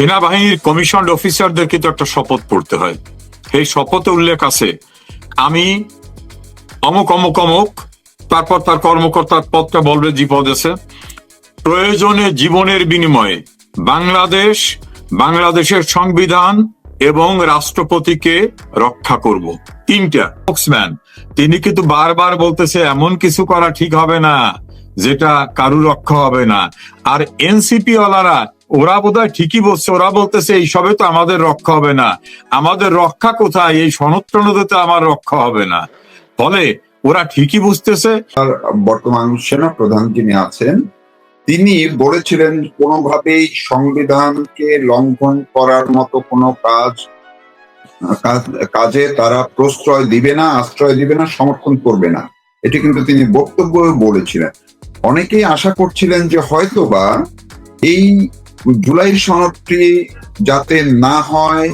সেনাবাহিনীর কমিশন অফিসারদেরকে তো একটা শপথ পড়তে হয়। এই শপথে উল্লেখ আছে, আমি অমুক অমুক অমুক, তারপর তার কর্মকর্তার পদটা বলবে যে পদ আছে। প্রয়োজনে জীবনের বিনিময়ে বাংলাদেশ, বাংলাদেশের সংবিধান এবং রাষ্ট্রপতিকে রক্ষা করব। তিনটা স্পোক্সম্যান তিনি কিন্তু বারবার বলতেছে, এমন কিছু করা ঠিক হবে না, যেটা কারু রক্ষা হবে না। আর এনসিপি ওয়ালারা ওরা বোধহয় ঠিকই বলছে, ওরা বলতেছে, এই সবে তো আমাদের রক্ষা হবে না। আমাদের রক্ষা কোথায়? এই সনত্রণতে আমার রক্ষা হবে না। ফলে ওরা ঠিকই বুঝতেছে। বর্তমান সেনা প্রধান যিনি আছেন। তিনি বলেছিলেন, কোনোভাবেই সংবিধানকে লঙ্ঘন করার মতো কোনো কাজ- কাজে তারা প্রশ্রয় দিবে না, আশ্রয় দিবে না, সমর্থন করবে না। এটি কিন্তু তিনি বক্তব্য বলেছিলেন। অনেকেই আশা করছিলেন যে হয়তোবা এই জুলাই সনদটি যাতে না হয়,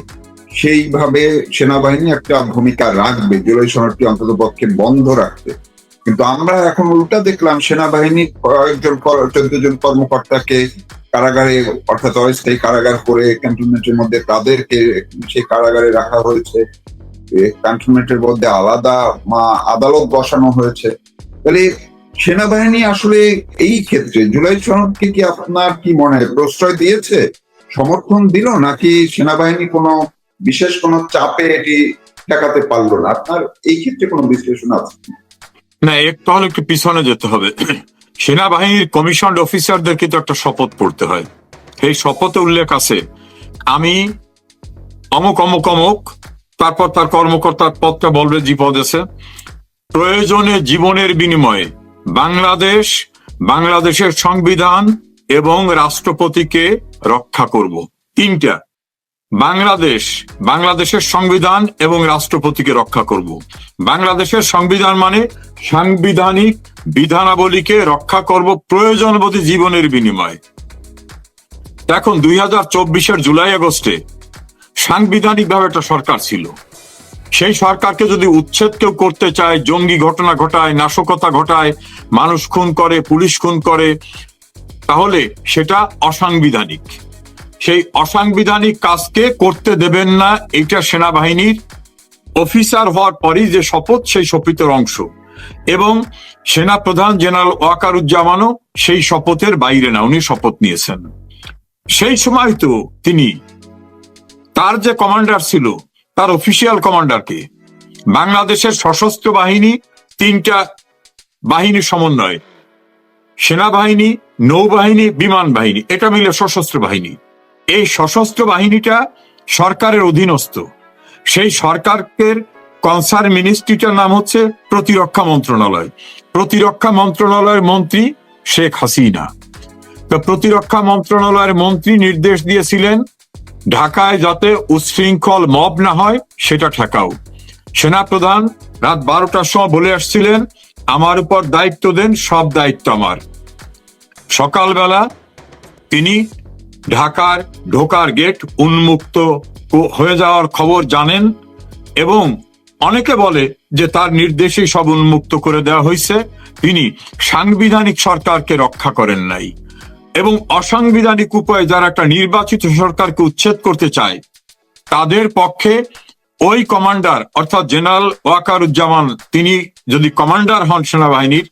সেইভাবে সেনাবাহিনী একটা ভূমিকা রাখবে। জুলাই সনদটি অন্তত পক্ষে বন্ধ রাখবে কিন্তু আমরা এখন উল্টা দেখলাম, সেনাবাহিনী কয়েকজন চোদ্দ জন কর্মকর্তাকে কারাগারে, অর্থাৎ অস্থায়ী কারাগার করে ক্যান্টনমেন্টের মধ্যে তাদেরকে সেই কারাগারে রাখা হয়েছে। ক্যান্টনমেন্টের মধ্যে আলাদা আদালত বসানো হয়েছে। তাহলে সেনাবাহিনী আসলে এই ক্ষেত্রে, জুলাই সনদকে কি আপনার কি মনে হয়, প্রশ্রয় দিয়েছে, সমর্থন দিল, নাকি সেনাবাহিনী কোনো বিশেষ কোনো চাপে এটি ঠেকাতে পারল না? আপনার এই ক্ষেত্রে কোনো বিশ্লেষণ আছে? না একটু হলে একটু পিছনে যেতে হবে। সেনাবাহিনীর কমিশন অফিসারদেরকে তো একটা শপথ পড়তে হয়। এই শপথে উল্লেখ আছে, আমি অমুক অমুক অমুক, তারপর তার কর্মকর্তার পদটা বলবে পদ আছে। প্রয়োজনে জীবনের বিনিময়ে বাংলাদেশ, বাংলাদেশের সংবিধান এবং রাষ্ট্রপতিকে রক্ষা করব। তিনটা। বাংলাদেশ, বাংলাদেশের সংবিধান এবং রাষ্ট্রপতিকে রক্ষা করব। বাংলাদেশের সংবিধান মানে সাংবিধানিক বিধানাবলীকে রক্ষা করব প্রয়োজনবোধী জীবনের বিনিময়ে। এখন দুই হাজার জুলাই আগস্টে সাংবিধানিক ভাবে একটা সরকার ছিল। সেই সরকারকে যদি উচ্ছেদ কেউ করতে চায়, জঙ্গি ঘটনা ঘটায়, নাশকতা ঘটায়, মানুষ খুন করে, পুলিশ খুন করে, তাহলে সেটা অসাংবিধানিক। সেই অসাংবিধানিক কাজকে করতে দেবেন না এটা সেনাবাহিনীর অফিসার হওয়ার পরই যে শপথ, সেই শপথের অংশ। এবং সেনা প্রধান জেনারেল ওয়াকারুজ্জামানও সেই শপথের বাইরে না, উনি শপথ নিয়েছেন। সেই সময় তো তিনি, তার যে কমান্ডার ছিল তার অফিসিয়াল কমান্ডারকে বাংলাদেশের সশস্ত্র বাহিনী, তিনটা বাহিনীর সমন্বয়। সেনাবাহিনী, নৌবাহিনী, বিমান বাহিনী, এটা মিলে সশস্ত্র বাহিনী। এই সশস্ত্র বাহিনীটা সরকারের অধীনস্থ। সেই সরকারের কনসার্ন মিনিস্ট্রিটার নাম হচ্ছে প্রতিরক্ষা মন্ত্রণালয়। প্রতিরক্ষা মন্ত্রণালয়ের মন্ত্রী শেখ হাসিনা। তো প্রতিরক্ষা মন্ত্রণালয়ের মন্ত্রী নির্দেশ দিয়েছিলেন ঢাকায় যাতে উচ্ছৃঙ্খল মব না হয়, সেটা ঠেকাও। সেনাপ্রধান রাত বারোটার সময় বলে আসছিলেন, আমার উপর দায়িত্ব দেন, সব দায়িত্ব আমার। সকালবেলা তিনি ঢাকার ঢোকার গেট উন্মুক্ত হয়ে যাওয়ার খবর জানেন এবং অনেকে বলে যে তার নির্দেশেই সব উন্মুক্ত করে দেওয়া হয়েছে। তিনি সাংবিধানিক সরকারকে রক্ষা করেন নাই। এবং অসাংবিধানিক উপায়ে যারা একটা নির্বাচিত সরকারকে উচ্ছেদ করতে চায়, তাদের পক্ষে ওই কমান্ডার, অর্থাৎ জেনারেল ওয়াকারুজ্জামান, তিনি যদি কমান্ডার হন সেনাবাহিনীর,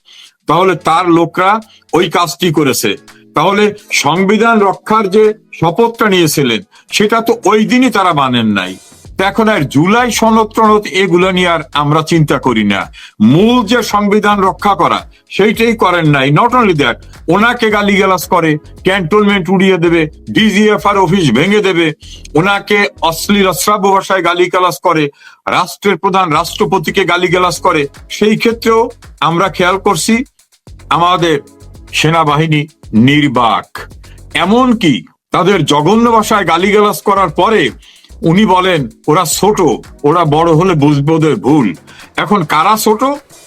তাহলে তার লোকরা ওই কাজটি করেছে। তাহলে সংবিধান রক্ষার যে শপথটা নিয়েছিলেন, সেটা তো ওই দিনই তারা মানেন নাই। এখন আর জুলাই সনদ টনদ এগুলো নিয়ে আর আমরা চিন্তা করি না। মূল যে সংবিধান রক্ষা করা, সেইটাই করেন নাই। নট অনলি দ্যাট ওনাকে গালিগালাজ করে ক্যান্টনমেন্ট উড়িয়ে দেবে ডিজিএফআর অফিস ভেঙে দেবে, ওনাকে অশ্লীল, অশ্রাব্য ভাষায় গালিগালাজ করে, রাষ্ট্রের প্রধান রাষ্ট্রপতিকে গালিগালাজ করে, সেই ক্ষেত্রেও আমরা খেয়াল করছি আমাদের সেনাবাহিনী নির্বাক। এমনকি তাদের জঘন্য ভাষায় গালিগালাজ করার পরে উনি বলেন, ওরা ছোট, ওরা বড় হলে বুঝবে ওদের ভুল। এখন কারা ছোট?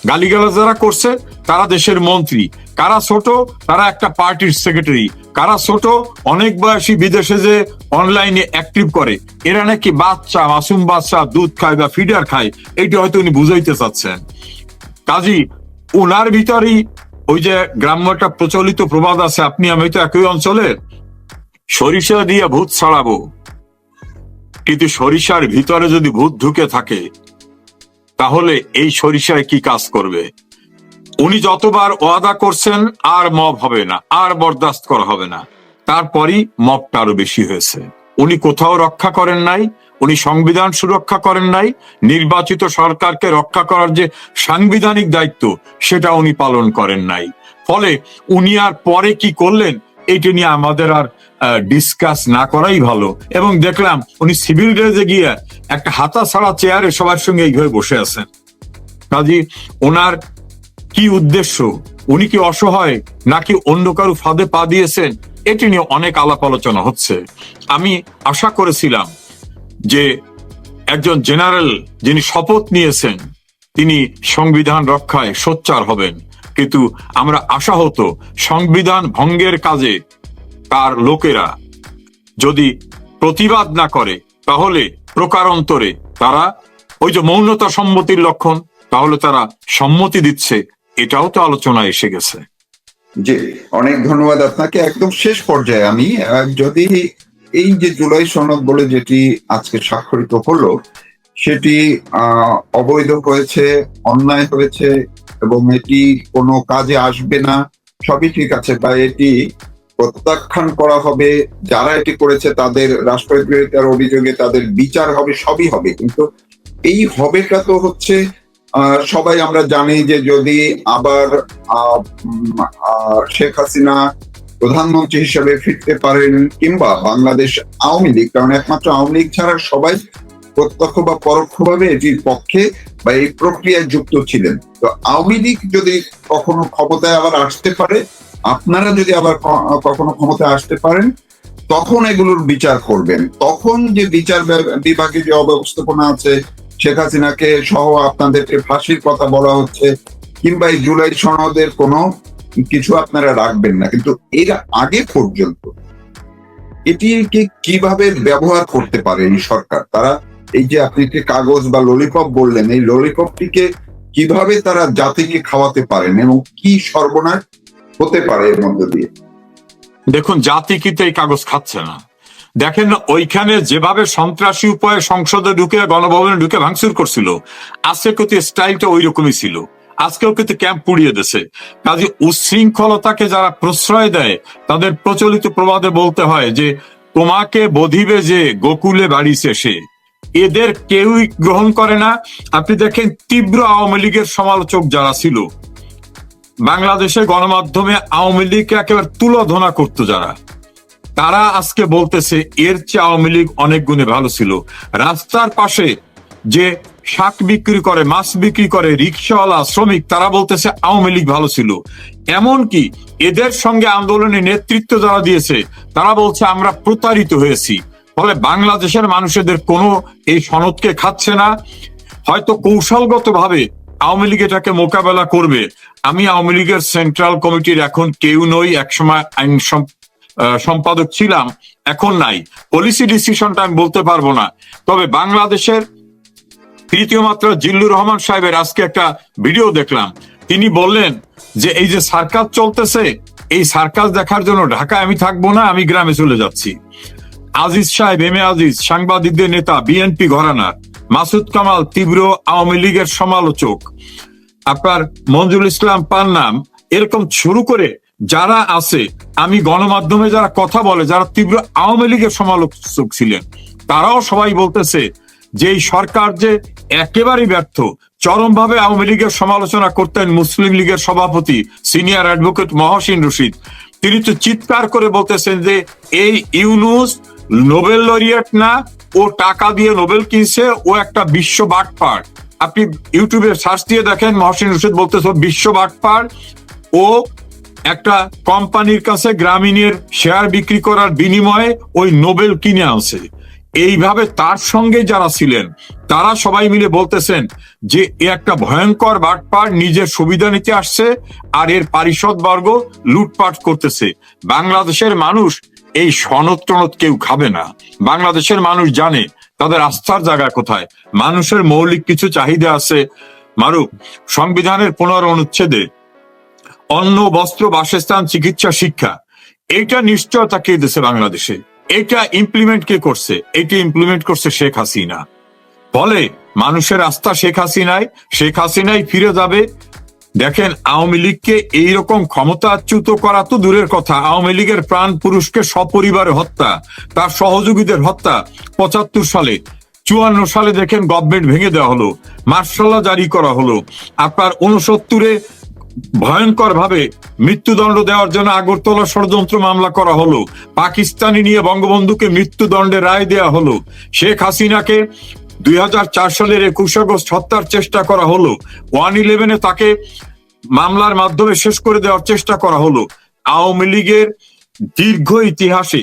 গালিগালাজ যারা করছে, তারা দেশের মন্ত্রী। কারা ছোট? তারা একটা পার্টির সেক্রেটারি। কারা ছোট? অনেক বয়সী বিদেশে যে অনলাইনে অ্যাক্টিভ করে, এরা নাকি বাচ্চা, মাসুম বাচ্চা, দুধ খায় বা ফিডার খায়, এইটা হয়তো উনি বুঝাইতে চাচ্ছেন। কাজী ওনার ভিতরেই ওই যে গ্রাম্য একটা প্রচলিত প্রবাদ আছে, আপনি আমি তো একই অঞ্চলের। সরিষা দিয়ে ভূত ছাড়াবো। কিন্তু সরিষার ভিতরে যদি ভূত ঢুকে থাকে, তাহলে এই সরিষায় কি কাজ করবে? উনি যতবার ওয়াদা করছেন, আর মব হবে না, আর বরদাস্ত করা হবে না। তারপরই মবটা আরও বেশি হয়েছে। উনি কোথাও রক্ষা করেন নাই, উনি সংবিধান সুরক্ষা করেন নাই, নির্বাচিত সরকারকে রক্ষা করার যে সাংবিধানিক দায়িত্ব, সেটা উনি পালন করেন নাই। ফলে উনি আর পরে কি করলেন এটি নিয়ে আমাদের আর ডিসকাস না করাই ভালো। এবং দেখলাম উনি সিভিল ড্রেসে গিয়ে একটা হাতা ছাড়া চেয়ারে সবার সঙ্গে এইভাবে বসে আছেন। কাজী, ওনার কি উদ্দেশ্য? উনি কি অসহায় নাকি অন্য কারও ফাঁদে পা দিয়েছেন? এটি নিয়ে অনেক আলাপ আলোচনা হচ্ছে। আমি আশা করেছিলাম যে একজন জেনারেল যিনি শপথ নিয়েছেন, তিনি সংবিধান রক্ষায় সোচ্চার হবেন। কিন্তু আমরা আশা হতো সংবিধান ভঙ্গের কাজে তার লোকেরা যদি প্রতিবাদ না করে, তাহলে প্রকারান্তরে তারা ওই যে মৌনতা সম্মতির লক্ষণ, তাহলে তারা সম্মতি দিচ্ছে। এটাও তো আলোচনায় এসে গেছে। জি, অনেক ধন্যবাদ আপনাকে। একদম শেষ পর্যায়ে আমি যদি এই যে জুলাই সনদ বলে যেটি আজকে স্বাক্ষরিত হলো, সেটি অবৈধ হয়েছে, অন্যায় হয়েছে, এবং এটি কোনো কাজে আসবে না, সবই ঠিক আছে, বা এটি প্রত্যাখ্যান করা হবে, যারা এটি করেছে তাদের রাষ্ট্রবিরোধিতার অভিযোগে তাদের বিচার হবে, সবই হবে। কিন্তু এই হবেটা তো হচ্ছে সবাই আমরা জানি যে যদি আবার শেখ হাসিনা প্রধানমন্ত্রী হিসেবে ফিরতে পারেন কিংবা বাংলাদেশ আওয়ামী লীগ, কারণ একমাত্র আওয়ামী লীগ ছাড়া সবাই প্রত্যক্ষ বা পরোক্ষভাবে এটির পক্ষে বা এই প্রক্রিয়ায় যুক্ত ছিলেন। তো আওয়ামী লীগ যদি কখনো ক্ষমতায় আবার আসতে পারে আপনারা যদি আবার কখনো ক্ষমতায় আসতে পারেন, তখন এগুলোর বিচার করবেন। তখন যে বিচার বিভাগে যে অব্যবস্থাপনা আছে, শেখ হাসিনাকে সহ আপনাদেরকে ফাঁসির কথা বলা হচ্ছে, কিংবা এই জুলাই সনদের কোনো কিছু আপনারা রাখবেন না। কিন্তু এর আগে পর্যন্ত এটিকে কীভাবে ব্যবহার করতে পারে এই সরকার? তারা এই যে আপনি একটি কাগজ বা ললিপপ বললেন, এই ললিপপটিকে কীভাবে তারা জাতিকে খাওয়াতে পারেন এবং কি সর্বনাশ হতে পারে এর মধ্যে দিয়ে। দেখুন, জাতি কিন্তু এই কাগজ খাচ্ছে না? দেখেন, ওইখানে যেভাবে সন্ত্রাসী উপায়ে সংসদে ঢুকে, গণভবনে ঢুকে ভাঙচুর করছিল আজকে কিন্তু স্টাইলটা ওই রকমই ছিল। আজকেও কিন্তু ক্যাম্প পুড়িয়ে দিছে কাজে উচ্ছৃঙ্খলতাকে যারা প্রশ্রয় দেয়, তাদের প্রচলিত প্রবাদে বলতে হয় যে, তোমাকে বধিবে যে গোকুলে বাড়িছে সে। এদের কেউই গ্রহণ করে না। আপনি দেখেন, তীব্র আওয়ামী লীগের সমালোচক যারা ছিল বাংলাদেশে গণমাধ্যমে আওয়ামী লীগকে একেবারে তুলোধনা করতো যারা। তারা আজকে বলতেছে, এর চেয়ে আওয়ামী লীগ অনেক গুণে ভালো ছিল। রাস্তার পাশে যে শাক বিক্রি করে, মাছ বিক্রি করে, রিক্সাওয়ালা, শ্রমিক, তারা বলতেছে, আওয়ামী লীগ ভালো ছিল। এমনকি এদের সঙ্গে আন্দোলনে নেতৃত্ব যারা দিয়েছে, তারা বলছে, আমরা প্রতারিত হয়েছি। ফলে বাংলাদেশের মানুষদের কোনো এই সনদকে খাচ্ছে না। হয়তো কৌশলগত ভাবে আওয়ামী লীগ এটাকে মোকাবেলা করবে। আমি আওয়ামী লীগের সেন্ট্রাল কমিটির এখন কেউ নই, একসময় আইন সম্পাদক ছিলাম, এখন নাই। পলিসি ডিসিশনটা আমি বলতে পারব না। তবে বাংলাদেশের তৃতীয় মাত্রা জিল্লুর রহমান সাহেবের আজকে একটা ভিডিও দেখলাম। তিনি বললেন যে, এই যে সার্কাস চলতেছে, এই সার্কাস দেখার জন্য ঢাকায় আমি থাকব না, আমি গ্রামে চলে যাচ্ছি। আজিজ সাহেব, এম এ আজিজ, সাংবাদিকদের নেতা, বিএনপি ঘরানার। মাসুদ কামাল তীব্র আওয়ামী লীগের সমালোচক। আপনার মঞ্জুল ইসলাম পান্নাম এরকম শুরু করে যারা আছে, আমি গণমাধ্যমে যারা কথা বলে, যারা তীব্র আওয়ামী লীগের সমালোচক ছিলেন, তারাও সবাই বলতেছে যে সরকার যে একেবারেই ব্যর্থ, চরমভাবে আওয়ামী লীগের সমালোচনা করতেন মুসলিম লীগের সভাপতি, সিনিয়র অ্যাডভোকেট মহসিন রশিদ। তিনি তো চিৎকার করে বলতেছেন যে এই ইউনুস নোবেল লরিয়েট না, ও টাকা দিয়ে নোবেল কিনছে, ও একটা বিশ্ব বাটপার। আপনি ইউটিউবে সার্চ দিয়ে দেখেন, মহসিন রশিদ বলতেছে ও বিশ্ব বাটপার। ও একটা কোম্পানির কাছে গ্রামীণের শেয়ার বিক্রি করার বিনিময়ে ওই নোবেল কিনে আনছে। এইভাবে তার সঙ্গে যারা ছিলেন, তারা সবাই মিলে বলতেছেন যে, এ একটা ভয়ঙ্কর বাটপার নিজের সুবিধা নিতে আসছে আর এর পারিষদ বর্গ লুটপাট করতেছে। বাংলাদেশের মানুষ এই সনদ টনদ কেউ খাবে না। বাংলাদেশের মানুষ জানে তাদের আস্থার জায়গা কোথায়। মানুষের মৌলিক কিছু চাহিদা আছে। মারুক সংবিধানের পুনর অনুচ্ছেদে অন্ন, বস্ত্র, বাসস্থান, চিকিৎসা, শিক্ষা এটা নিশ্চয়তা কে দিছে বাংলাদেশে। এটা ইমপ্লিমেন্ট কে করছে? এটা ইমপ্লিমেন্ট করছে শেখ হাসিনা। ফলে মানুষের আস্থা শেখ হাসিনায়, শেখ হাসিনাই ফিরে যাবে দেখেন, আওয়ামী লীগকে এইরকম ক্ষমতাচ্যুত করা তো দূরের কথা। আওয়ামী লীগের প্রাণ পুরুষকে সপরিবারে হত্যা, তার সহযোগীদের হত্যা পঁচাত্তর সালে। চুয়ান্ন সালে দেখেন গভর্নমেন্ট ভেঙে দেওয়া হলো, মার্শাল্লাহ জারি করা হলো। আপনার উনসত্তরে ভয়ঙ্কর ভাবে মৃত্যুদণ্ড দেওয়ার জন্য আগরতলা ষড়যন্ত্র মামলা করা হলো। পাকিস্তানি নিয়ে বঙ্গবন্ধুকে মৃত্যুদণ্ডে রায় দেওয়া হলো। শেখ হাসিনাকে দুই হাজার চার সালের একুশ আগস্ট হত্যার চেষ্টা করা হলো। ওয়ান ইলেভেনে তাকে মামলার মাধ্যমে শেষ করে দেওয়ার চেষ্টা করা হলো। আওয়ামী লীগের দীর্ঘ ইতিহাসে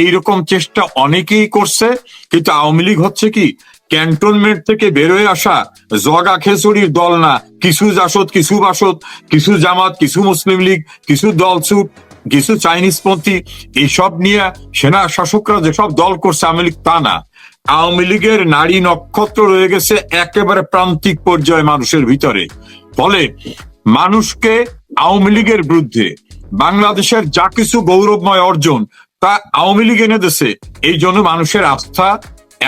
এইরকম চেষ্টা অনেকেই করছে, কিন্তু আওয়ামী লীগ হচ্ছে কি, ক্যান্টনমেন্ট থেকে বেরোয় আসা জগা খেসুরির দল না। কিছু জাসদ, কিছু বাসদ, কিছু জামাত, কিছু মুসলিম লীগ, কিছু দলছুট, কিছু চাইনিজ পন্থী এইসব নিয়ে সেনা শাসকরা যেসব দল করছে আওয়ামী লীগ তা না। আওয়ামী লীগের নারী নক্ষত্র রয়ে গেছে একেবারে প্রান্তিক পর্যায়ে মানুষের ভিতরে। ফলে মানুষকে আওয়ামী লীগের বিরুদ্ধে বাংলাদেশের যা কিছু গৌরবময় অর্জন তা আওয়ামী লীগ এনে দিছে এই জন্য মানুষের আস্থা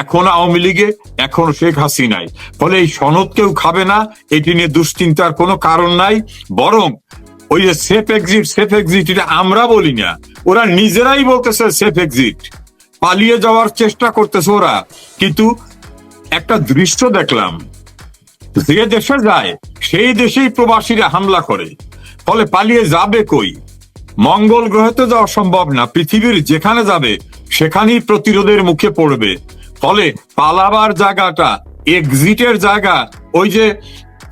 এখন আওয়ামী লীগে, এখন শেখ হাসিনাই ফলে এই সনদ কেউ খাবে না, এটি নিয়ে দুশ্চিন্তার কোনো কারণ নাই, বরং ওই যে সেফ এক্সিট সেফ এক্সিট এটা আমরা বলি না, ওরা নিজেরাই বলতেছে সেফ এক্সিট। পালিয়ে যাওয়ার চেষ্টা করতেছে ওরা। কিন্তু একটা দৃশ্য দেখলাম, যে দেশে যায়, সেই দেশেই প্রবাসীরা হামলা করে। ফলে পালিয়ে যাবে কই? মঙ্গল গ্রহেতে যাওয়া সম্ভব না, পৃথিবীর যেখানে যাবে, সেখানেই প্রতিরোধের মুখে পড়বে। ফলে পালাবার জায়গাটা এক্সিটের জায়গা, ওই যে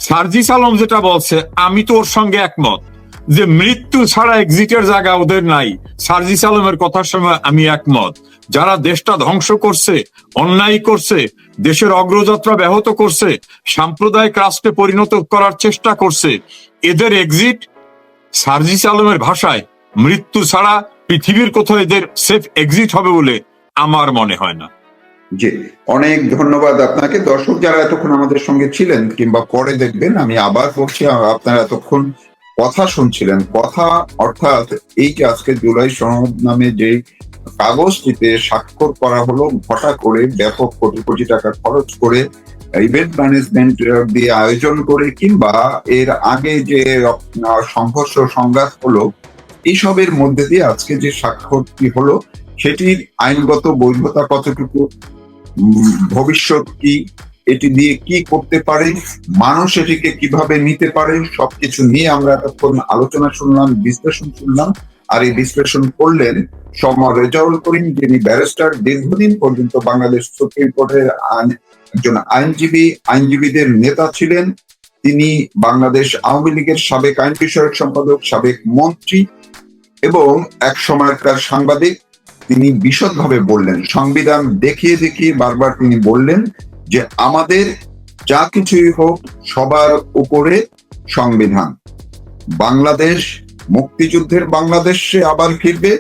সার্জিস আলম যেটা বলছে, আমি তো ওর সঙ্গে একমত। যে মৃত্যু ছাড়া এক্সিটের জায়গা ওদের নাই। সার্জিস আলমের কথার সঙ্গে আমি একমত। যারা দেশটা ধ্বংস করছে, অন্যায় করছে, দেশের অগ্রযাত্রা ব্যাহত করছে, সাম্প্রদায়িক রাষ্ট্রে পরিণত করার চেষ্টা করছে, এদের এক্সিট সার্জিস আলমের ভাষায়, মৃত্যু ছাড়া পৃথিবীর কোথাও এদের সেফ এক্সিট হবে বলে আমার মনে হয় না। জি, অনেক ধন্যবাদ আপনাকে। দর্শক যারা এতক্ষণ আমাদের সঙ্গে ছিলেন কিংবা পরে দেখবেন, আমি আবার বলছি আপনারা এতক্ষণ কথা শুনছিলেন, কথা অর্থাৎ এই যে আজকে জুলাই সনদ নামে যে কাগজটিতে স্বাক্ষর করা হলো, ঘটা করে ব্যাপক কোটি কোটি টাকা খরচ করে ইভেন্ট ম্যানেজমেন্ট দিয়ে আয়োজন করে কিংবা এর আগে যে সংঘর্ষ, সংঘাত হলো, এইসবের মধ্যে দিয়ে আজকে যে স্বাক্ষরটি হলো, সেটির আইনগত বৈধতা কতটুকু ভবিষ্যৎ কি এটি দিয়ে কি করতে পারে, মানুষ এটিকে কীভাবে নিতে পারে, সবকিছু নিয়ে আমরা এতক্ষণ আলোচনা শুনলাম, বিশ্লেষণ শুনলাম, আর এই বিশ্লেষণ করলেন সমর রেজাউল করিম, যিনি ব্যারিস্টার দীর্ঘদিন পর্যন্ত বাংলাদেশ সুপ্রিম কোর্টের একজন আইনজীবী, আইনজীবীদের নেতা ছিলেন। তিনি বাংলাদেশ আওয়ামী লীগের সাবেক আইন বিষয়ক সম্পাদক, সাবেক মন্ত্রী এবং এক সময়কার সাংবাদিক। তিনি বিশদভাবে বললেন, সংবিধান দেখিয়ে দেখিয়ে বারবার তিনি বললেন যে আমাদের যা কিছুই হোক সবার উপরে সংবিধান। বাংলাদেশ মুক্তিযুদ্ধের বাংলাদেশে আবার ফিরবে,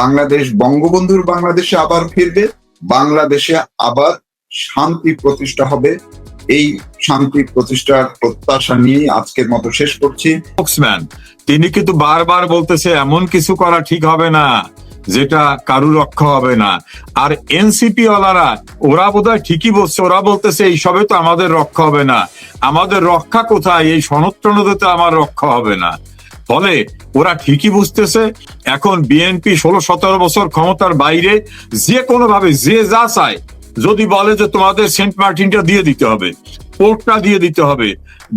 বাংলাদেশ বঙ্গবন্ধুর বাংলাদেশে আবার ফিরবে, বাংলাদেশে আবার শান্তি প্রতিষ্ঠা হবে। এই শান্তি প্রতিষ্ঠার প্রত্যাশা নিয়ে আজকের মতো শেষ করছি। তিনি কিন্তু বারবার বলতেছে, এমন কিছু করা ঠিক হবে না। যেটা কারু রক্ষা হবে না। আর এনসিপি ওয়ালারা ওরা বোধহয় ঠিকই বলছে, ওরা বলতেছে এই সবে তো আমাদের রক্ষা হবে না। আমাদের রক্ষা কোথায়? এই সনত্রণতে আমার রক্ষা হবে না। ফলে ওরা ঠিকই বুঝতেছে, এখন বিএনপি ষোলো সতেরো বছর ক্ষমতার বাইরে যে কোনো ভাবে যে যা চায়, যদি বলে যে তোমাদের সেন্ট মার্টিনটা দিয়ে দিতে হবে, পোর্টটা দিয়ে দিতে হবে,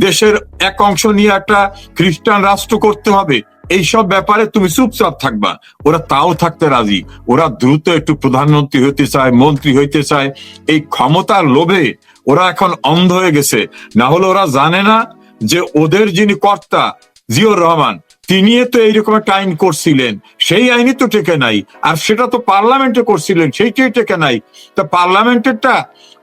দেশের এক অংশ নিয়ে একটা খ্রিস্টান রাষ্ট্র করতে হবে এইসব ব্যাপারে তুমি চুপচাপ থাকবা। ওরা তাও থাকতে রাজি। ওরা দ্রুত একটু প্রধানমন্ত্রী হইতে চায়, মন্ত্রী হইতে চায়। এই ক্ষমতার লোভে ওরা এখন অন্ধ হয়ে গেছে। না হলে ওরা জানে না যে ওদের যিনি কর্তা জিয়র রহমান, তিনি তো এইরকম একটা আইন করছিলেন। সেই আইনই তো টেকে নাই। আর সেটা তো পার্লামেন্টে করছিলেন, সেইটাই টেকে নাই। তা পার্লামেন্টেরটা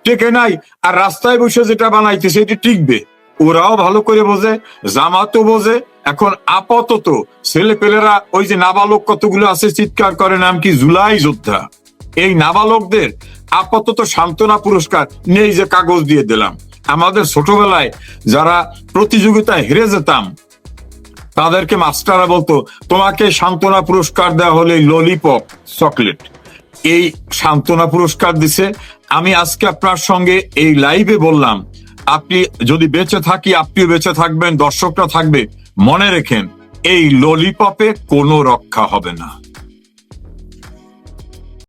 টেকে নাই আর রাস্তায় বসে যেটা বানাইতে সেটি টিকবে। ওরাও ভালো করে বোঝে, জামাতও বোঝে এখন আপাতত ছেলে পেলেরা ওই যে নাবালক কতগুলো আছে চিৎকার করে, নাম কি? জুলাই যোদ্ধা। এই নাবালকদের আপাতত সান্ত্বনা পুরস্কার নেই যে কাগজ দিয়ে দিলাম। আমাদের ছোটবেলায় যারা প্রতিযোগিতায় হেরে যেতাম, তাদেরকে মাস্টাররা বলতো, তোমাকে সান্ত্বনা পুরস্কার দেওয়া হলে ললিপপ চকলেট এই সান্ত্বনা পুরস্কার দিছে। আমি আজকে আপনার সঙ্গে এই লাইভে বললাম, আপনি যদি বেঁচে থাকি, আপনিও বেঁচে থাকবেন, দর্শকরা থাকবে। মনে রেখেন এই ললিপপে কোনো রক্ষা হবে না।